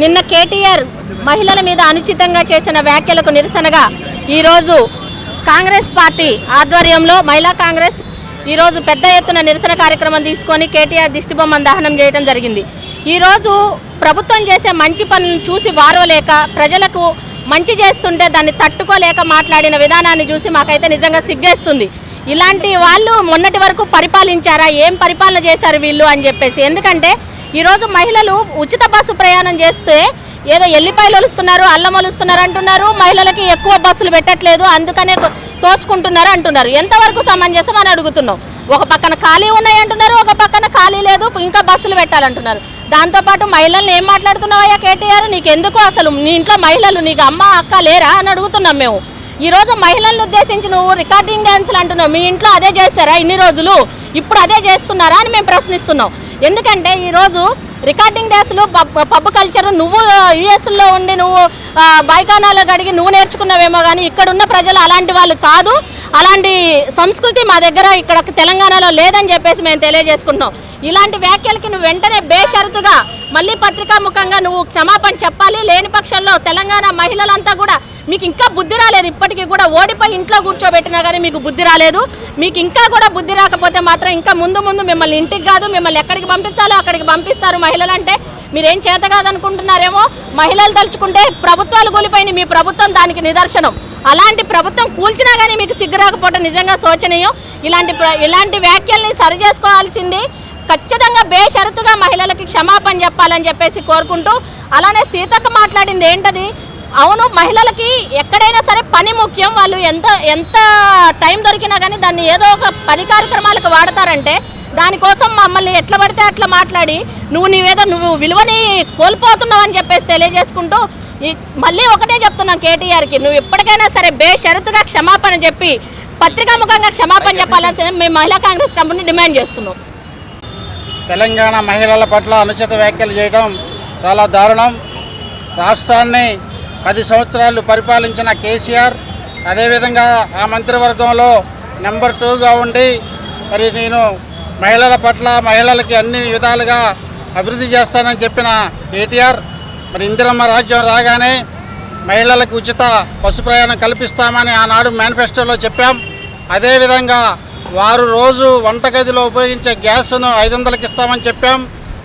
నిన్న కేటీఆర్ మహిళల మీద అనుచితంగా చేసిన వ్యాఖ్యలకు నిరసనగా ఈరోజు కాంగ్రెస్ పార్టీ ఆధ్వర్యంలో మహిళా కాంగ్రెస్ ఈరోజు పెద్ద ఎత్తున నిరసన కార్యక్రమం తీసుకొని కేటీఆర్ దిష్టిబొమ్మను దహనం చేయడం జరిగింది. ఈరోజు ప్రభుత్వం చేసే మంచి పనులను చూసి వారవలేక ప్రజలకు మంచి చేస్తుంటే దాన్ని తట్టుకోలేక మాట్లాడిన విధానాన్ని చూసి మాకైతే నిజంగా సిగ్గేస్తుంది. ఇలాంటి వాళ్ళు మొన్నటి వరకు పరిపాలించారా? ఏం పరిపాలన చేశారు వీళ్ళు అని చెప్పేసి. ఎందుకంటే ఈరోజు మహిళలు ఉచిత బస్సు ప్రయాణం చేస్తే ఏదో ఎల్లిపాయలు ఒలుస్తున్నారు అల్లం ఒలుస్తున్నారు అంటున్నారు. మహిళలకి ఎక్కువ బస్సులు పెట్టట్లేదు అందుకనే తోచుకుంటున్నారు అంటున్నారు. ఎంతవరకు సమంజసం అని అడుగుతున్నాం ఒక పక్కన ఖాళీ ఉన్నాయి అంటున్నారు ఒక పక్కన ఖాళీ లేదు ఇంకా బస్సులు పెట్టాలంటున్నారు. దాంతోపాటు మహిళల్ని ఏం మాట్లాడుతున్నావయ్యా కేటీఆర్? నీకు ఎందుకు అసలు? నీ ఇంట్లో మహిళలు నీకు అమ్మ అక్క లేరా అని అడుగుతున్నాం మేము. ఈరోజు మహిళలను ఉద్దేశించి నువ్వు రికార్డింగ్ డ్యాన్సులు అంటున్నావు. మీ ఇంట్లో అదే చేస్తారా ఇన్ని రోజులు? ఇప్పుడు అదే చేస్తున్నారా అని మేము ప్రశ్నిస్తున్నాం. ఎందుకంటే ఈరోజు రికార్డింగ్ డేస్లో పబ్ పబ్ కల్చర్ నువ్వు యుఎస్లో ఉండి నువ్వు బైకానాలో గడిగి నువ్వు నేర్చుకున్నావేమో కానీ ఇక్కడ ఉన్న ప్రజలు అలాంటి వాళ్ళు కాదు. అలాంటి సంస్కృతి మా దగ్గర ఇక్కడ తెలంగాణలో లేదని చెప్పేసి మేము తెలియజేసుకుంటున్నాం. ఇలాంటి వ్యాఖ్యలకి నువ్వు వెంటనే బేషరతుగా మళ్ళీ పత్రికా ముఖంగా నువ్వు క్షమాపణ చెప్పాలి. లేని పక్షంలో తెలంగాణ మహిళలంతా కూడా మీకు ఇంకా బుద్ధి రాలేదు. ఇప్పటికీ కూడా ఓడిపోయి ఇంట్లో కూర్చోబెట్టినా కానీ మీకు బుద్ధి రాలేదు. మీకు ఇంకా కూడా బుద్ధి రాకపోతే మాత్రం ఇంకా ముందు ముందు మిమ్మల్ని ఇంటికి కాదు మిమ్మల్ని ఎక్కడికి పంపించాలో అక్కడికి పంపిస్తారు మహిళలు అంటే మీరేం చేత కాదనుకుంటున్నారేమో మహిళలు తలుచుకుంటే ప్రభుత్వాలు కూలిపోయిన మీ ప్రభుత్వం దానికి నిదర్శనం. అలాంటి ప్రభుత్వం కూల్చినా కానీ మీకు సిగ్గు రాకపోవడం నిజంగా శోచనీయం. ఇలాంటి ఇలాంటి వ్యాఖ్యల్ని సరి చేసుకోవాల్సింది ఖచ్చితంగా బేషరతుగా మహిళలకి క్షమాపణ చెప్పాలని చెప్పేసి కోరుకుంటూ అలానే సీతక్క మాట్లాడింది ఏంటది? అవును మహిళలకి ఎక్కడైనా సరే పని ముఖ్యం. వాళ్ళు ఎంత ఎంత టైం దొరికినా కానీ దాన్ని ఏదో ఒక పని కార్యక్రమాలకు వాడతారంటే దానికోసం మమ్మల్ని ఎట్లా పడితే అట్లా మాట్లాడి నువ్వు నీవేదో నువ్వు విలువని కోల్పోతున్నావు అని చెప్పేసి తెలియజేసుకుంటూ మళ్ళీ ఒకటే చెప్తున్నాం కేటీఆర్కి. నువ్వు ఎప్పటికైనా సరే బేషరతుగా క్షమాపణ చెప్పి పత్రికాముఖంగా క్షమాపణ చెప్పాలని మేము మహిళా కాంగ్రెస్ కంపెనీ డిమాండ్ చేస్తున్నాం. తెలంగాణ మహిళల పట్ల అనుచిత వ్యాఖ్యలు చేయడం చాలా దారుణం. రాష్ట్రాన్ని పది సంవత్సరాలు పరిపాలించిన కేసీఆర్ అదేవిధంగా ఆ మంత్రివర్గంలో నెంబర్ టూగా ఉండి మరి నేను మహిళల పట్ల మహిళలకి అన్ని విధాలుగా అభివృద్ధి చేస్తానని చెప్పిన కేటీఆర్ మరి ఇందిరమ్మ రాజ్యం రాగానే మహిళలకు ఉచిత బస్సు ప్రయాణం కల్పిస్తామని ఆనాడు మేనిఫెస్టోలో చెప్పాం. అదేవిధంగా వారు రోజు వంటగదిలో ఉపయోగించే గ్యాస్ను ఐదు వందలకి ఇస్తామని చెప్పాం.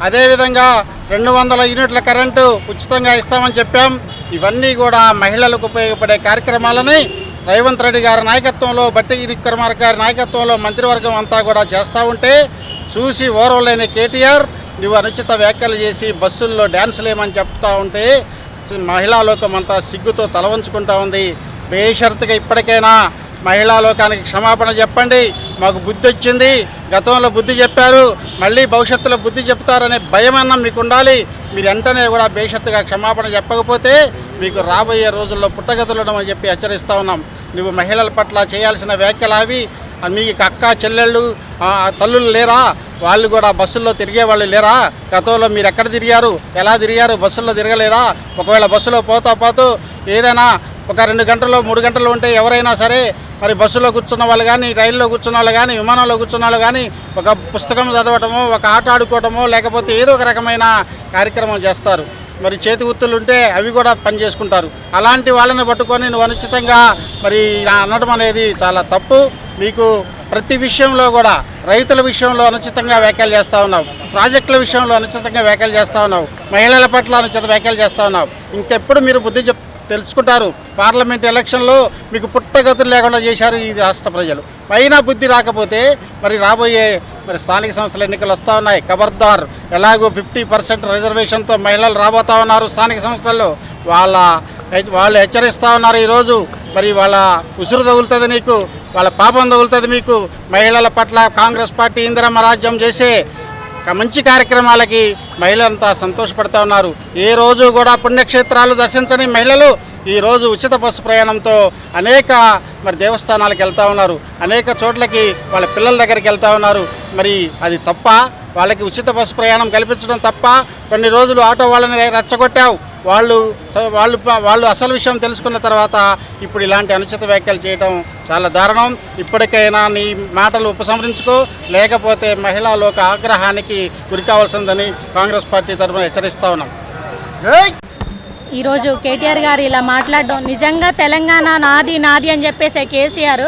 అదేవిధంగా రెండు వందల యూనిట్ల కరెంటు ఉచితంగా ఇస్తామని చెప్పాం. ఇవన్నీ కూడా మహిళలకు ఉపయోగపడే కార్యక్రమాలని రేవంత్ రెడ్డి గారి నాయకత్వంలో బట్టి విక్రమార్క గారి నాయకత్వంలో మంత్రివర్గం అంతా కూడా చేస్తూ ఉంటే చూసి ఓర్వలేని కేటీఆర్ నువ్వు అనుచిత వ్యాఖ్యలు చేసి బస్సుల్లో డ్యాన్సులు ఏమని చెప్తా ఉంటే మహిళా లోకం అంతా సిగ్గుతో తలవంచుకుంటా ఉంది. బేషరతుగా ఇప్పటికైనా మహిళా లోకానికి క్షమాపణ చెప్పండి. మాకు బుద్ధి వచ్చింది. గతంలో బుద్ధి చెప్పారు. మళ్ళీ భవిష్యత్తులో బుద్ధి చెప్తారనే భయమన్నా మీకు ఉండాలి. మీరు వెంటనే కూడా భవిష్యత్తుగా క్షమాపణ చెప్పకపోతే మీకు రాబోయే రోజుల్లో పుట్టగతులడం అని చెప్పి హెచ్చరిస్తూ ఉన్నాం. నువ్వు మహిళల పట్ల చేయాల్సిన వ్యాఖ్యలు అవి. మీకు అక్క చెల్లెళ్ళు తల్లులు లేరా? వాళ్ళు కూడా బస్సుల్లో తిరిగే వాళ్ళు లేరా? గతంలో మీరు ఎక్కడ తిరిగారు? ఎలా తిరిగారు? బస్సుల్లో తిరగలేరా ఒకవేళ బస్సులో పోతా పోతూ ఏదైనా ఒక రెండు గంటలు మూడు గంటలు ఉంటే ఎవరైనా సరే మరి బస్సులో కూర్చున్న వాళ్ళు కానీ రైల్లో కూర్చున్న వాళ్ళు కానీ విమానంలో కూర్చున్న వాళ్ళు కానీ ఒక పుస్తకం చదవటమో ఒక ఆట ఆడుకోవటమో లేకపోతే ఏదో ఒక రకమైన కార్యక్రమం చేస్తారు. మరి చేతి గుర్తులు ఉంటే అవి కూడా పని చేసుకుంటారు. అలాంటి వాళ్ళని పట్టుకొని నువ్వు అనుచితంగా మరి అనడం అనేది చాలా తప్పు. మీకు ప్రతి విషయంలో కూడా రైతుల విషయంలో అనుచితంగా వ్యాఖ్యలు చేస్తూ ఉన్నావు. ప్రాజెక్టుల విషయంలో అనుచితంగా వ్యాఖ్యలు చేస్తూ ఉన్నావు. మహిళల పట్ల అనుచిత వ్యాఖ్యలు చేస్తూ ఉన్నావు. ఇంకెప్పుడు మీరు బుద్ధి చెప్ తెలుసుకుంటారు. పార్లమెంట్ ఎలక్షన్లో మీకు పుట్టగతులు లేకుండా చేశారు ఈ రాష్ట్ర ప్రజలు. పైన బుద్ధి రాకపోతే మరి రాబోయే మరి స్థానిక సంస్థల ఎన్నికలు వస్తూ ఉన్నాయి. ఖబర్దార్ ఎలాగో ఫిఫ్టీ పర్సెంట్ రిజర్వేషన్తో మహిళలు రాబోతా ఉన్నారు స్థానిక సంస్థల్లో. వాళ్ళ వాళ్ళు హెచ్చరిస్తూ ఉన్నారు ఈరోజు. మరి వాళ్ళ ఉసురు తగులుతుంది నీకు వాళ్ళ పాపం తగులుతుంది మీకు. మహిళల పట్ల కాంగ్రెస్ పార్టీ ఇందిరమ్మ రాజ్యం చేసే మంచి కార్యక్రమాలకి మహిళలంతా సంతోషపడుతూ ఉన్నారు. ఏ రోజు కూడా పుణ్యక్షేత్రాలు దర్శించని మహిళలు ఈరోజు ఉచిత బస్సు ప్రయాణంతో అనేక మరి దేవస్థానాలకు వెళ్తూ ఉన్నారు. అనేక చోట్లకి వాళ్ళ పిల్లల దగ్గరికి వెళ్తూ ఉన్నారు. మరి అది తప్ప వాళ్ళకి ఉచిత బస్సు ప్రయాణం కల్పించడం తప్ప కొన్ని రోజులు ఆటో వాళ్ళని రెచ్చగొట్టావు. వాళ్ళు వాళ్ళు వాళ్ళు అసలు విషయం తెలుసుకున్న తర్వాత ఇప్పుడు ఇలాంటి అనుచిత వ్యాఖ్యలు చేయడం చాలా దారుణం. ఇప్పటికైనా నీ మాటలు ఉపసంహరించుకో లేకపోతే మహిళా లోక ఆగ్రహానికి గురి కావాల్సిందని కాంగ్రెస్ పార్టీ తరఫున హెచ్చరిస్తా ఉన్నాం. ఈరోజు కేటీఆర్ గారు ఇలా మాట్లాడడం నిజంగా తెలంగాణ నాది నాది అని చెప్పేసి కేసీఆర్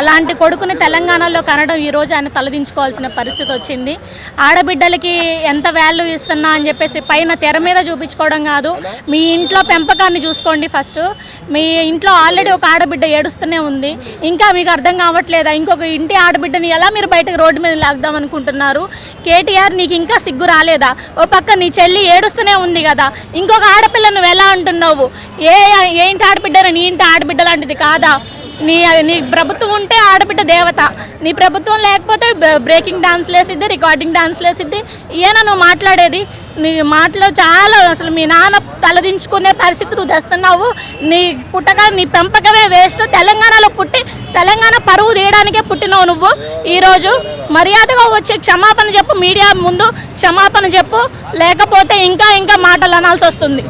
అలాంటి కొడుకుని తెలంగాణలో కనడం ఈరోజు ఆయన తలదించుకోవాల్సిన పరిస్థితి వచ్చింది. ఆడబిడ్డలకి ఎంత వాల్యూ ఇస్తున్నా అని చెప్పేసి పైన తెర మీద చూపించుకోవడం కాదు. మీ ఇంట్లో పెంపకాన్ని చూసుకోండి ఫస్ట్ మీ ఇంట్లో ఆల్రెడీ ఒక ఆడబిడ్డ ఏడుస్తూనే ఉంది. ఇంకా మీకు అర్థం కావట్లేదా? ఇంకొక ఇంటి ఆడబిడ్డని ఎలా మీరు బయటకు రోడ్డు మీద లాగుదాం అనుకుంటున్నారు? కేటీఆర్ నీకు ఇంకా సిగ్గు రాలేదా? ఓ పక్క నీ చెల్లి ఏడుస్తూనే ఉంది కదా. ఇంకొక ఆడపిల్ల నువ్వు ఎలా అంటున్నావు? ఏ ఏ ఇంటి ఆడబిడ్డ నీ ఇంటి ఆడబిడ్డ లాంటిది కాదా? నీ నీ ప్రభుత్వం ఉంటే ఆడబిడ్డ దేవత. నీ ప్రభుత్వం లేకపోతే బ్రేకింగ్ డాన్స్ లేసిద్ది రికార్డింగ్ డాన్స్ లేసిద్ది. ఈయన నువ్వు మాట్లాడేది. నీ మాటలో చాలా అసలు మీ నాన్న తలదించుకునే పరిస్థితి నువ్వు తెస్తున్నావు. నీ పుట్టక నీ పెంపకమే వేస్ట్. తెలంగాణలో పుట్టి తెలంగాణ పరువు తీయడానికే పుట్టినావు నువ్వు. ఈరోజు మర్యాదగా వచ్చి క్షమాపణ చెప్పు మీడియా ముందు క్షమాపణ చెప్పు. లేకపోతే ఇంకా ఇంకా మాటలు అనాల్సి వస్తుంది.